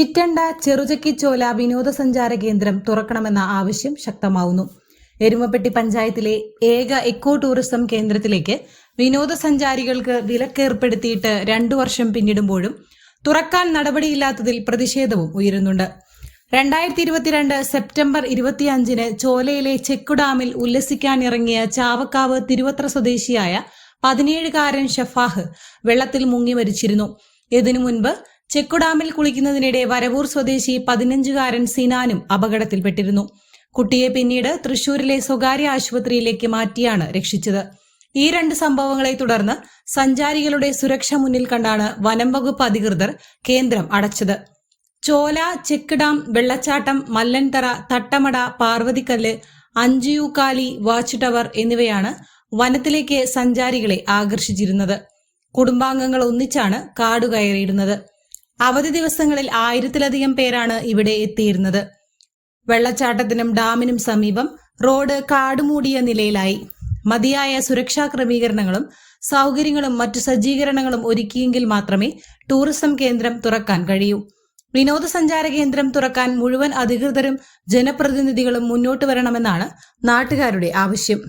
ചിറ്റണ്ട ചെറുചക്കിച്ചോല വിനോദസഞ്ചാര കേന്ദ്രം തുറക്കണമെന്ന ആവശ്യം ശക്തമാവുന്നു. എരുമപ്പെട്ടി പഞ്ചായത്തിലെ ഏക എക്കോ ടൂറിസം കേന്ദ്രത്തിലേക്ക് വിനോദസഞ്ചാരികൾക്ക് വിലക്കേർപ്പെടുത്തിയിട്ട് രണ്ടു വർഷം പിന്നിടുമ്പോഴും തുറക്കാൻ നടപടിയില്ലാത്തതിൽ പ്രതിഷേധവും ഉയരുന്നുണ്ട്. രണ്ടായിരത്തി ഇരുപത്തിരണ്ട് സെപ്റ്റംബർ ഇരുപത്തിയഞ്ചിന് ചോലയിലെ ചെക്കു ഡാമിൽ ഉല്ലസിക്കാനിറങ്ങിയ ചാവക്കാവ് തിരുവത്ര സ്വദേശിയായ പതിനേഴുകാരൻ ഷഫാഹ് വെള്ളത്തിൽ മുങ്ങി മരിച്ചിരുന്നു. ഇതിനു മുൻപ് ചെക്കുഡാമിൽ കുളിക്കുന്നതിനിടെ വരവൂർ സ്വദേശി പതിനഞ്ചുകാരൻ സിനാനും അപകടത്തിൽപ്പെട്ടിരുന്നു. കുട്ടിയെ പിന്നീട് തൃശൂരിലെ സ്വകാര്യ ആശുപത്രിയിലേക്ക് മാറ്റിയാണ് രക്ഷിച്ചത്. ഈ രണ്ട് സംഭവങ്ങളെ തുടർന്ന് സഞ്ചാരികളുടെ സുരക്ഷ മുന്നിൽ കണ്ടാണ് വനം വകുപ്പ് അധികൃതർ കേന്ദ്രം അടച്ചത്. ചോല ചെക്ക് വെള്ളച്ചാട്ടം മല്ലൻതറ തട്ടമട പാർവതിക്കല്ല് അഞ്ചുയൂക്കാലി വാച്ച് ടവർ എന്നിവയാണ് വനത്തിലേക്ക് സഞ്ചാരികളെ ആകർഷിച്ചിരുന്നത്. കുടുംബാംഗങ്ങൾ ഒന്നിച്ചാണ് കാടു കയറിയിരുന്നത് അവധി ദിവസങ്ങളിൽ ആയിരത്തിലധികം പേരാണ് ഇവിടെ എത്തിയിരുന്നത്. വെള്ളച്ചാട്ടത്തിനും ഡാമിനും സമീപം റോഡ് കാടുമൂടിയ നിലയിലായി. മതിയായ സുരക്ഷാ ക്രമീകരണങ്ങളും സൗകര്യങ്ങളും മറ്റു സജ്ജീകരണങ്ങളും ഒരുക്കിയെങ്കിൽ മാത്രമേ ടൂറിസം കേന്ദ്രം തുറക്കാൻ കഴിയൂ. വിനോദസഞ്ചാര കേന്ദ്രം തുറക്കാൻ മുഴുവൻ അധികൃതരും ജനപ്രതിനിധികളും മുന്നോട്ട് വരണമെന്നാണ് നാട്ടുകാരുടെ ആവശ്യം.